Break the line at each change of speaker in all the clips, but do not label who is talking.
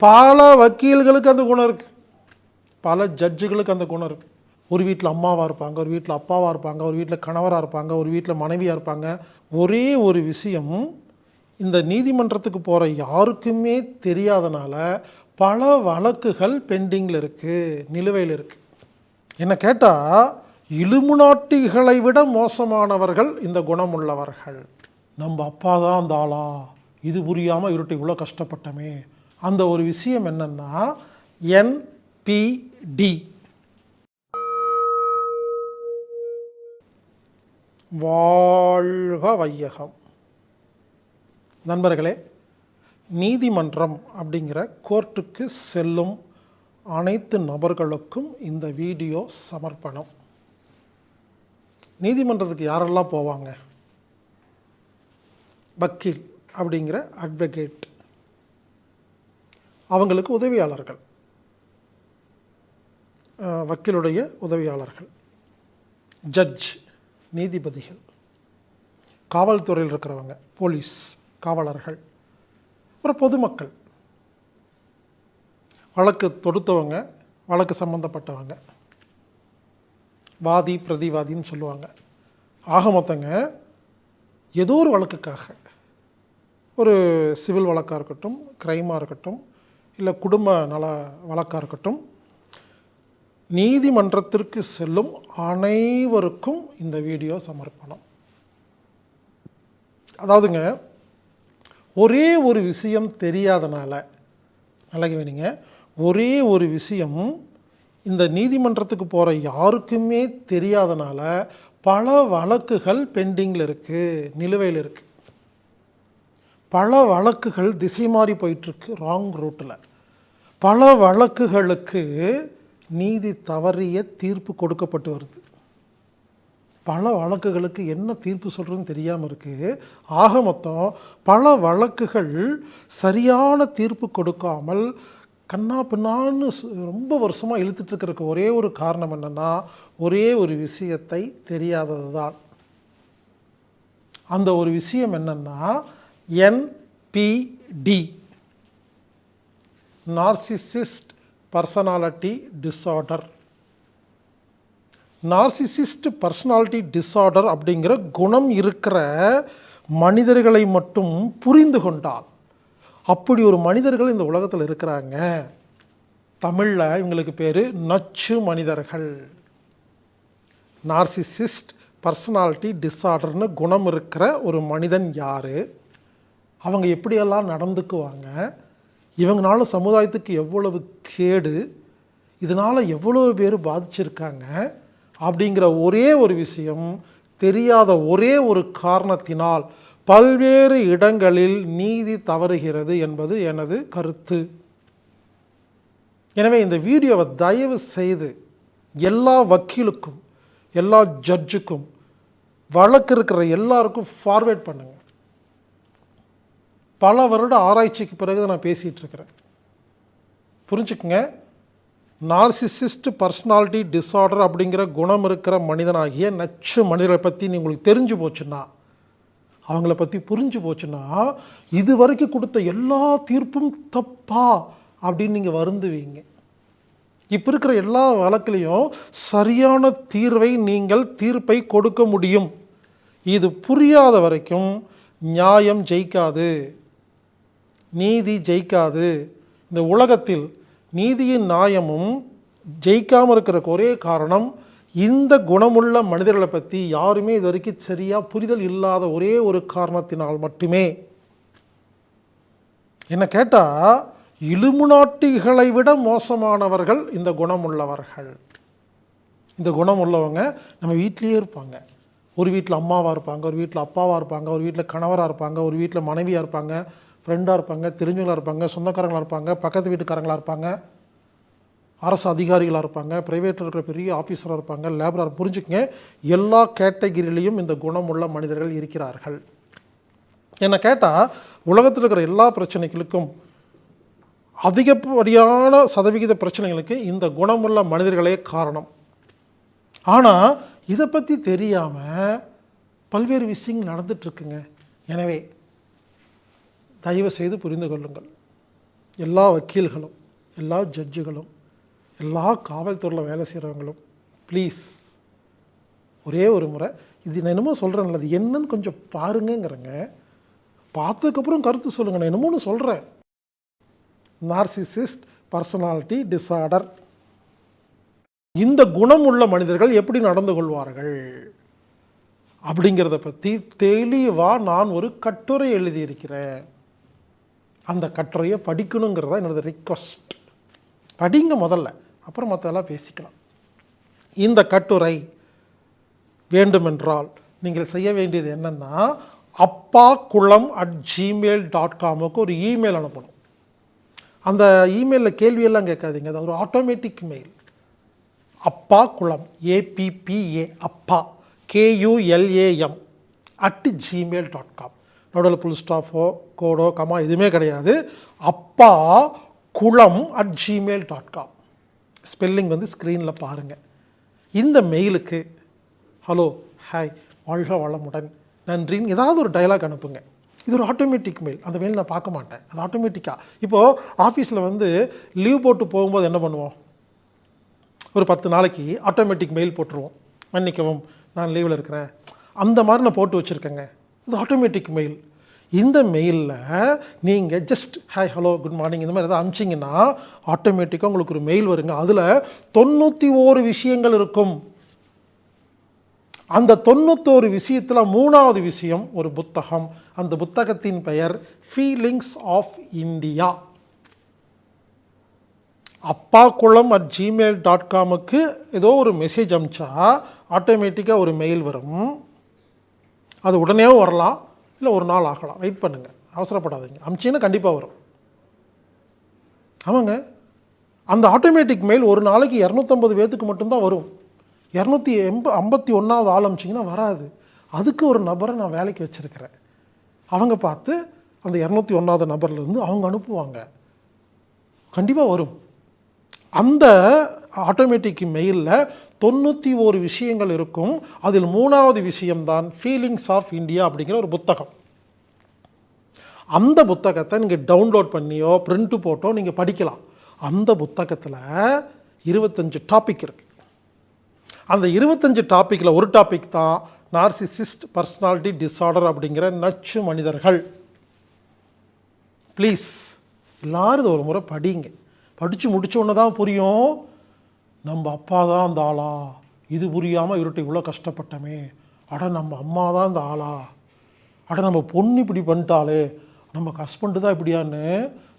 பல வக்கீல்களுக்கு அந்த குணம் இருக்குது பல ஜட்ஜுகளுக்கு அந்த குணம் இருக்குது ஒரு வீட்டில் அம்மாவாக இருப்பாங்க ஒரு வீட்டில் அப்பாவாக இருப்பாங்க ஒரு வீட்டில் கணவராக இருப்பாங்க ஒரு வீட்டில் மனைவியாக இருப்பாங்க. ஒரே ஒரு விஷயம் இந்த நீதிமன்றத்துக்கு போகிற யாருக்குமே தெரியாதனால பல வழக்குகள் பெண்டிங்கில் இருக்குது நிலுவையில் இருக்குது என்ன கேட்டால் இலுமுனாட்டிகளை விட மோசமானவர்கள் இந்த குணமுள்ளவர்கள் நம்ம அப்பா தான் அந்த ஆளா? இது புரியாமல் இருட்டு இவ்வளோ கஷ்டப்பட்டமே. அந்த ஒரு விஷயம் என்னன்னா என்பிடி வாழ்க வையகம். நண்பர்களே நீதிமன்றம் அப்படிங்கிற கோர்ட்டுக்கு செல்லும் அனைத்து நபர்களுக்கும் இந்த வீடியோ சமர்ப்பணம். நீதிமன்றத்துக்கு யாரெல்லாம் போவாங்க? வக்கீல் அப்படிங்கிற அட்வொகேட் அவங்களுக்கு உதவியாளர்கள். வக்கீலுடைய உதவியாளர்கள். ஜட்ஜ் நீதிபதிகள். காவல்துறையில் இருக்கிறவங்க போலீஸ் காவலர்கள். அப்புறம் பொதுமக்கள். வழக்கு தொடுத்தவங்க வழக்கு சம்மந்தப்பட்டவங்க வாதி பிரதிவாதின்னு சொல்லுவாங்க. ஆக மொத்தங்க ஏதோ ஒரு வழக்குக்காக. ஒரு சிவில் வழக்காக இருக்கட்டும் க்ரைமாக இருக்கட்டும் இல்லை குடும்ப நல வழக்காக இருக்கட்டும் நீதிமன்றத்திற்கு செல்லும் அனைவருக்கும் இந்த வீடியோ சமர்ப்பணம். அதாவதுங்க ஒரே ஒரு விஷயம் தெரியாதனால நல்லா வேணுங்க ஒரே ஒரு விஷயம் இந்த நீதிமன்றத்துக்கு போகிற யாருக்குமே தெரியாதனால பல வழக்குகள் பெண்டிங்கில் இருக்குது நிலுவையில் இருக்குது பல வழக்குகள் திசை மாறி போயிட்டுருக்கு ராங் ரூட்டில் பல வழக்குகளுக்கு நீதி தவறிய தீர்ப்பு கொடுக்கப்பட்டு வருது. பல வழக்குகளுக்கு என்ன தீர்ப்பு சொல்கிறதுன்னு தெரியாமல் இருக்குது ஆக மொத்தம் பல வழக்குகள் சரியான தீர்ப்பு கொடுக்காமல் கண்ணா பின்னான்னு ரொம்ப வருஷமாக இழுத்துட்ருக்கிறதுக்கு ஒரே ஒரு காரணம் என்னென்னா ஒரே ஒரு விஷயத்தை தெரியாதது தான் அந்த ஒரு விஷயம் என்னென்னா NPD narcissist personality disorder narcissist personality disorder அப்படிங்கிற குணம் இருக்கிற மனிதர்களை மட்டும் புரிந்து கொண்டால் அப்படி ஒரு மனிதர்கள் இந்த உலகத்தில் இருக்கிறாங்க. தமிழில் இவங்களுக்கு பேர் நச்சு மனிதர்கள். நார்சிசிஸ்ட் பர்சனாலிட்டி டிஸார்டர்னு குணம் இருக்கிற ஒரு மனிதன் யார்? அவங்க எப்படியெல்லாம் நடந்துக்குவாங்க? இவங்களால சமுதாயத்துக்கு எவ்வளவு கேடு இதனால் எவ்வளவு பேர் பாதிச்சிருக்காங்க அப்படிங்கிற ஒரே ஒரு விஷயம் தெரியாத ஒரே ஒரு காரணத்தினால் பல்வேறு இடங்களில் நீதி தவறுகிறது என்பது எனது கருத்து. எனவே இந்த வீடியோவை தயவு செய்து எல்லா வக்கீலுக்கும் எல்லா ஜட்ஜுக்கும் வழக்கு இருக்கிற எல்லாருக்கும் ஃபார்வேர்ட் பண்ணுங்கள் பல வருட ஆராய்ச்சிக்கு பிறகு நான் பேசிகிட்டு இருக்கிறேன். புரிஞ்சுக்குங்க? நார்சிசிஸ்ட் பர்சனாலிட்டி டிஸார்டர் அப்படிங்கிற குணம் இருக்கிற மனிதனாகிய நச்சு மனிதரை பற்றி உங்களுக்கு தெரிஞ்சு போச்சுன்னா அவங்கள பற்றி புரிஞ்சு போச்சுன்னா இது வரைக்கும் கொடுத்த எல்லா தீர்ப்பும் தப்பா அப்படின்னு நீங்கள் வருந்துவீங்க. இப்போ இருக்கிற எல்லா வழக்குலேயும் சரியான தீர்வை நீங்கள் தீர்ப்பை கொடுக்க முடியும். இது புரியாத வரைக்கும் நியாயம் ஜெயிக்காது. நீதி ஜெயிக்காது. இந்த உலகத்தில் நீதியின் நியாயமும் ஜெயிக்காமல் இருக்கிறக்கு ஒரே காரணம் இந்த குணமுள்ள மனிதர்களை பற்றி யாருமே இது வரைக்கும் சரியாக புரிதல் இல்லாத ஒரே ஒரு காரணத்தினால் மட்டுமே. என்ன கேட்டால் இலுமுனாட்டிகளை விட மோசமானவர்கள் இந்த குணமுள்ளவர்கள். இந்த குணம் உள்ளவங்க நம்ம வீட்லேயே இருப்பாங்க. ஒரு வீட்டில் அம்மாவாக இருப்பாங்க ஒரு வீட்டில் அப்பாவாக இருப்பாங்க ஒரு வீட்டில் கணவராக இருப்பாங்க ஒரு வீட்டில் மனைவியாக இருப்பாங்க. ஃப்ரெண்டாக இருப்பாங்க தெரிஞ்சவங்களாக இருப்பாங்க சொந்தக்காரங்களாக இருப்பாங்க பக்கத்து வீட்டுக்காரங்களாக இருப்பாங்க அரசு அதிகாரிகளாக இருப்பாங்க ப்ரைவேட்டில் இருக்கிற பெரிய ஆஃபீஸராக இருப்பாங்க லேபராக புரிஞ்சுக்கங்க. எல்லா கேட்டகிரிலையும் இந்த குணமுள்ள மனிதர்கள் இருக்கிறார்கள். என்னை கேட்டால் உலகத்தில் இருக்கிற எல்லா பிரச்சனைகளுக்கும் அதிகப்படியான சதவிகித பிரச்சனைகளுக்கு இந்த குணமுள்ள மனிதர்களே காரணம். ஆனால் இதை பற்றி தெரியாமல் பல்வேறு விஷயங்கள் நடந்துட்டுருக்குங்க எனவே தயவு செய்து புரிந்து கொள்ளுங்கள். எல்லா வக்கீல்களும் எல்லா ஜட்ஜுகளும் எல்லா காவல்துறையில் வேலை செய்கிறவங்களும் ப்ளீஸ் ஒரே ஒரு முறை இது நான் என்னமோ சொல்கிறேன்ல அது என்னன்னு கொஞ்சம் பாருங்கங்கிறங்க. பார்த்ததுக்கப்புறம் கருத்து சொல்லுங்கள் நான் என்னமோன்னு சொல்கிறேன் நார்சிசிஸ்ட் பர்சனாலிட்டி டிஸார்டர் இந்த குணம் உள்ள மனிதர்கள் எப்படி நடந்து கொள்வார்கள்? அப்படிங்கிறத பற்றி தெளிவாக நான் ஒரு கட்டுரை எழுதியிருக்கிறேன். அந்த கட்டுரையை படிக்கணுங்கிறதா என்னோட ரிக்வஸ்ட் படிங்க முதல்ல அப்புறம் மற்றெல்லாம் பேசிக்கலாம். இந்த கட்டுரை வேண்டுமென்றால் நீங்கள் செய்ய வேண்டியது என்னென்னா அப்பா குளம் அட் ஜிமெயில் டாட் காமுக்கு ஒரு இமெயில் அனுப்பணும். அந்த இமெயிலில் கேள்வியெல்லாம் கேட்காதீங்க அது ஒரு ஆட்டோமேட்டிக் மெயில் அப்பா குளம் ஏபிபிஏ அப்பா K U L A M at Gmail dot com நடுவில் புல் ஸ்டாஃபோ கோடோ கமா எதுவுமே கிடையாது. அப்பா குளம் at Gmail dot com spelling வந்து ஸ்க்ரீனில் பாருங்கள் இந்த மெயிலுக்கு ஹலோ ஹாய் வாழ்க வளமுடன். நன்றின்னு ஏதாவது ஒரு டயலாக் அனுப்புங்க. இது ஒரு ஆட்டோமேட்டிக் மெயில் அந்த மெயில் நான் பார்க்க மாட்டேன். அது ஆட்டோமேட்டிக்காக இப்போது ஆஃபீஸில் வந்து லீவ் போட்டு போகும்போது என்ன பண்ணுவோம்? ஒரு பத்து நாளைக்கு ஆட்டோமேட்டிக் மெயில் போட்டுருவோம். மன்னிக்கவும் நான் லீவில் இருக்கிறேன். அந்த மாதிரி நான் போட்டு வச்சுருக்கேங்க. இது ஆட்டோமேட்டிக் மெயில் இந்த மெயிலில் நீங்கள் just hi hello good morning இந்த மாதிரி எதாவது அனுப்பிச்சிங்கன்னா ஆட்டோமேட்டிக்காக உங்களுக்கு ஒரு மெயில் வருங்க. அதில் தொண்ணூற்றி ஓரு விஷயங்கள் இருக்கும். அந்த தொண்ணூத்தோரு விஷயத்தில் மூணாவது விஷயம் ஒரு புத்தகம். அந்த புத்தகத்தின் பெயர் ஃபீலிங்ஸ் ஆஃப் இந்தியா அப்பா குளம் அட் ஜிமெயில் டாட் காமுக்கு ஏதோ ஒரு மெசேஜ் அனுப்பிச்சா ஆட்டோமேட்டிக்காக ஒரு மெயில் வரும். அது உடனே வரலாம் இல்லை ஒரு நாள் ஆகலாம். வெயிட் பண்ணுங்கள் அவசரப்படாதீங்க. அமிச்சிங்கன்னா கண்டிப்பாக வரும். ஆமாங்க. அந்த ஆட்டோமேட்டிக் மெயில் ஒரு நாளைக்கு இரநூத்தம்பது பேர்த்துக்கு மட்டும்தான் வரும். இரநூத்தி எண்ப ஐம்பத்தி ஒன்றாவது ஆள் அமிச்சிங்கன்னா வராது. அதுக்கு ஒரு நபரை நான் வேலைக்கு வச்சுருக்கிறேன். அவங்க பார்த்து அந்த இரநூத்தி ஒன்றாவது நபர்லேருந்து அவங்க அனுப்புவாங்க. கண்டிப்பாக வரும். அந்த ஆட்டோமேட்டிக் மெயிலில் தொண்ணூற்றி ஒரு விஷயங்கள் இருக்கும். அதில் மூணாவது விஷயம்தான் ஃபீலிங்ஸ் ஆஃப் இந்தியா அப்படிங்கிற ஒரு புத்தகம். அந்த புத்தகத்தை நீங்கள் டவுன்லோட் பண்ணியோ பிரிண்ட்டு போட்டோ நீங்கள் படிக்கலாம். அந்த புத்தகத்தில் இருபத்தஞ்சு டாபிக் இருக்குது அந்த இருபத்தஞ்சு டாப்பிக்கில் ஒரு டாபிக் தான் நார்சிசிஸ்ட் பர்சனாலிட்டி டிஸார்டர் அப்படிங்கிற நச்சு மனிதர்கள். ப்ளீஸ் எல்லாரும் இதை ஒரு முறை படிங்க. படித்து முடிச்ச உடனே தான் புரியும். நம்ம அப்பா தான் அந்த ஆளா? இது புரியாமல் இவர்கிட்ட இவ்வளோ கஷ்டப்பட்டமே. அட நம்ம அம்மா தான் இந்த ஆளா? அட நம்ம பொண்ணு இப்படி பண்ணிட்டாலே நம்ம ஹஸ்பண்டு தான் இப்படியான்னு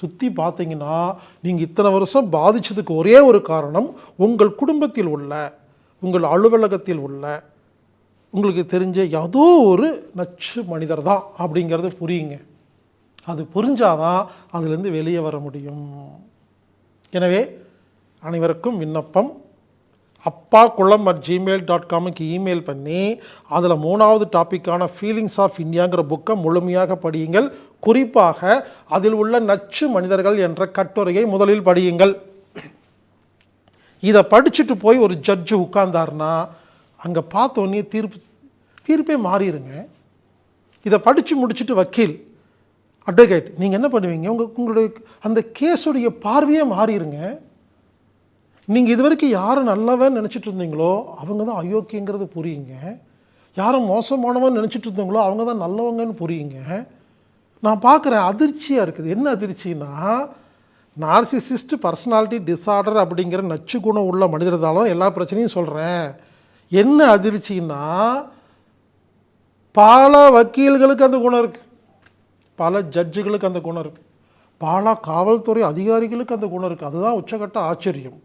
சுற்றி பார்த்தீங்கன்னா நீங்கள் இத்தனை வருஷம் பாதித்ததுக்கு ஒரே ஒரு காரணம் உங்கள் குடும்பத்தில் உள்ள உங்கள் அலுவலகத்தில் உள்ள உங்களுக்கு தெரிஞ்ச ஏதோ ஒரு நச்சு மனிதர் தான் அப்படிங்கிறத புரியுங்க. அது புரிஞ்சாதான் அதுலேருந்து வெளியே வர முடியும். எனவே அனைவருக்கும் விண்ணப்பம். அப்பா குளம் அட் ஜிமெயில் டாட் காமுக்கு இமெயில் பண்ணி அதில் மூணாவது டாப்பிக்கான ஃபீலிங்ஸ் ஆஃப் இந்தியாங்கிற புக்கை முழுமையாக படியுங்கள். குறிப்பாக அதில் உள்ள நச்சு மனிதர்கள் என்ற கட்டுரையை முதலில் படியுங்கள். இதை படிச்சுட்டு போய் ஒரு ஜட்ஜு உட்கார்ந்தார்னா அங்கே பார்த்தோன்னே தீர்ப்பு தீர்ப்பே மாறிடுங்க இதை படித்து முடிச்சுட்டு வக்கீல் அட்வொகேட் நீங்கள் என்ன பண்ணுவீங்க? உங்கள் உங்களுடைய அந்த கேஸுடைய பார்வையே மாறிடுங்க நீங்கள் இது வரைக்கும் யாரை நல்லவன் நினச்சிட்டு இருந்தீங்களோ அவங்க தான் அயோக்கியங்கிறது புரியுங்க. யாரை மோசமானவன் நினச்சிட்டு இருந்தீங்களோ அவங்க தான் நல்லவங்கன்னு புரியுங்க. நான் பார்க்குறேன் அதிர்ச்சியாக இருக்குது. என்ன அதிர்ச்சின்னா நார்சிசிஸ்ட் பர்சனாலிட்டி டிஸார்டர் அப்படிங்கிற நச்சு குணம் உள்ள மனிதர்தால தான் எல்லா பிரச்சனையும் சொல்கிறேன் என்ன அதிர்ச்சின்னா பல வக்கீல்களுக்கு அந்த குணம் இருக்குது பல ஜட்ஜுகளுக்கு அந்த குணம் இருக்குது பல காவல்துறை அதிகாரிகளுக்கு அந்த குணம் இருக்குது அதுதான் உச்சக்கட்ட ஆச்சரியம்.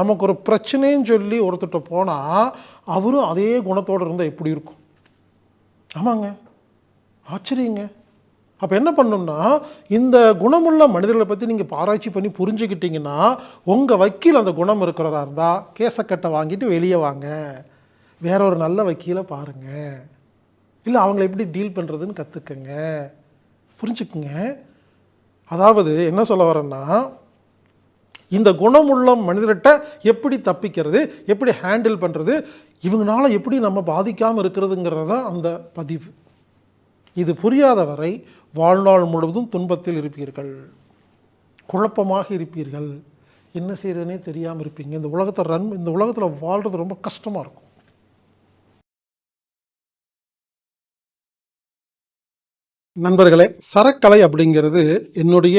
நமக்கு ஒரு பிரச்சனைன்னு சொல்லி ஒருத்தர்கிட்ட போனால் அவரும் அதே குணத்தோடு இருந்தால் எப்படி இருக்கும்? ஆமாங்க. ஆச்சரியங்க. அப்போ என்ன பண்ணணும்னா இந்த குணமுள்ள மனிதர்களை பற்றி நீங்கள் ஆராய்ச்சி பண்ணி புரிஞ்சுக்கிட்டீங்கன்னா உங்கள் வக்கீல் அந்த குணம் இருக்கிறவராக இருந்தால் கேசக்கட்டை வாங்கிட்டு வெளியே வாங்க. வேற ஒரு நல்ல வக்கீலை பாருங்கள் இல்லை அவங்கள எப்படி டீல் பண்ணுறதுன்னு கற்றுக்குங்க புரிஞ்சுக்குங்க. அதாவது என்ன சொல்ல வரேன்னா இந்த குணமுள்ள மனிதர்கிட்ட எப்படி தப்பிக்கிறது எப்படி ஹேண்டில் பண்ணுறது இவங்களால எப்படி நம்ம பாதிக்காமல் இருக்கிறதுங்கிறது தான் அந்த பதிவு. இது புரியாத வரை வாழ்நாள் முழுவதும் துன்பத்தில் இருப்பீர்கள். குழப்பமாக இருப்பீர்கள். என்ன செய்யறதுனே தெரியாமல் இருப்பீங்க. இந்த உலகத்தை ரன் இந்த உலகத்தில் வாழ்கிறது ரொம்ப கஷ்டமாக இருக்கும். நண்பர்களே சரக்கலை அப்படிங்கிறது என்னுடைய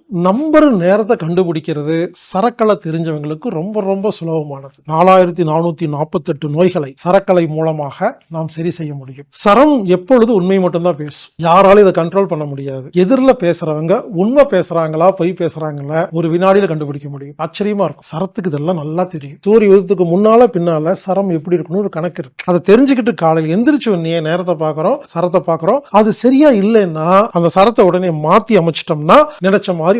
நம்பர் நேரத்தை கண்டுபிடிக்கிறது சரக்கலை தெரிஞ்சவங்களுக்கு ரொம்ப ரொம்ப சுலபமானது. நாலாயிரத்தி நானூத்தி நாற்பத்தெட்டு நோய்களை சரக்கலை மூலமாக நாம் சரி செய்ய முடியும். சரம் எப்பொழுது உண்மை மட்டும்தான் பேசும். யாராலும் இதை கண்ட்ரோல் பண்ண முடியாது. எதிரில் பேசுறவங்க உண்மை பேசுறாங்களா பொய் பேசுறாங்களா ஒரு வினாடியில கண்டுபிடிக்க முடியும். ஆச்சரியமா இருக்கும். சரத்துக்கு இதெல்லாம் நல்லா தெரியும். சூரிய உதயத்துக்கு முன்னால பின்னால சரம் எப்படி இருக்கணும் ஒரு கணக்கு இருக்கு. அதை தெரிஞ்சுக்கிட்டு காலையில் எந்திரிச்சு உடனே நேரத்தை பார்க்கறோம் சரத்தை பார்க்குறோம். அது சரியா இல்லைன்னா அந்த சரத்தை உடனே மாத்தி அமைச்சிட்டோம்னா நினைச்ச மாதிரி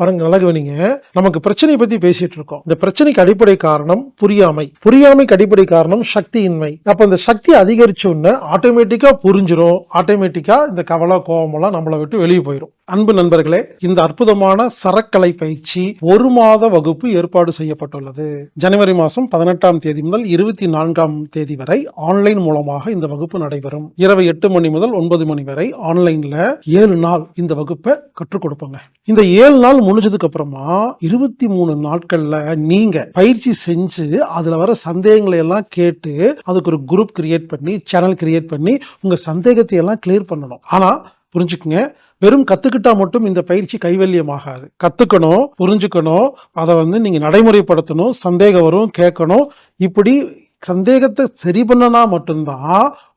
பாருங்க நல்லா கவனிங்க. நமக்கு பிரச்சனையை பத்தி பேசிட்டு இருக்கோம். இந்த பிரச்சனைக்கு அடிப்படை காரணம் புரியாமை. புரியாமைக்கு அடிப்படை காரணம் சக்தியின்மை. அப்ப இந்த சக்தி அதிகரிச்ச உடனே ஆட்டோமேட்டிக்கா புரிஞ்சிடும் ஆட்டோமேட்டிக்கா இந்த கவலை கோபமெல்லாம் நம்மளை விட்டு வெளியே போயிடும் அன்பு நண்பர்களே இந்த அற்புதமான சரக்கலை பயிற்சி ஒரு மாத வகுப்பு ஏற்பாடு செய்யப்பட்டுள்ளது. ஜனவரி மாதம் பதினெட்டாம் தேதி முதல் இருபத்தி நான்காம் தேதி வரை ஆன்லைன் மூலமாக இந்த வகுப்பு நடைபெறும். இரவு எட்டு மணி முதல் ஒன்பது மணி வரை ஆன்லைன்ல ஏழு நாள் இந்த வகுப்பை கற்றுக் கொடுப்போங்க. இந்த ஏழு நாள் முடிஞ்சதுக்கு அப்புறமா இருபத்தி மூணு நாட்கள்ல நீங்க பயிற்சி செஞ்சு அதுல வர சந்தேகங்களை எல்லாம் கேட்டு அதுக்கு ஒரு குரூப் கிரியேட் பண்ணி சேனல் கிரியேட் பண்ணி உங்க சந்தேகத்தை எல்லாம் கிளியர் பண்ணணும். ஆனா புரிஞ்சுக்குங்க வெறும் கத்துக்கிட்டா மட்டும் இந்த பயிற்சி கைவல்யமாகாது. கத்துக்கணும் புரிஞ்சுக்கணும் அதை வந்து நீங்க நடைமுறைப்படுத்தணும் சந்தேகம் வரும் கேட்கணும். இப்படி சந்தேகத்தை சரி பண்ணனா மட்டும்தான்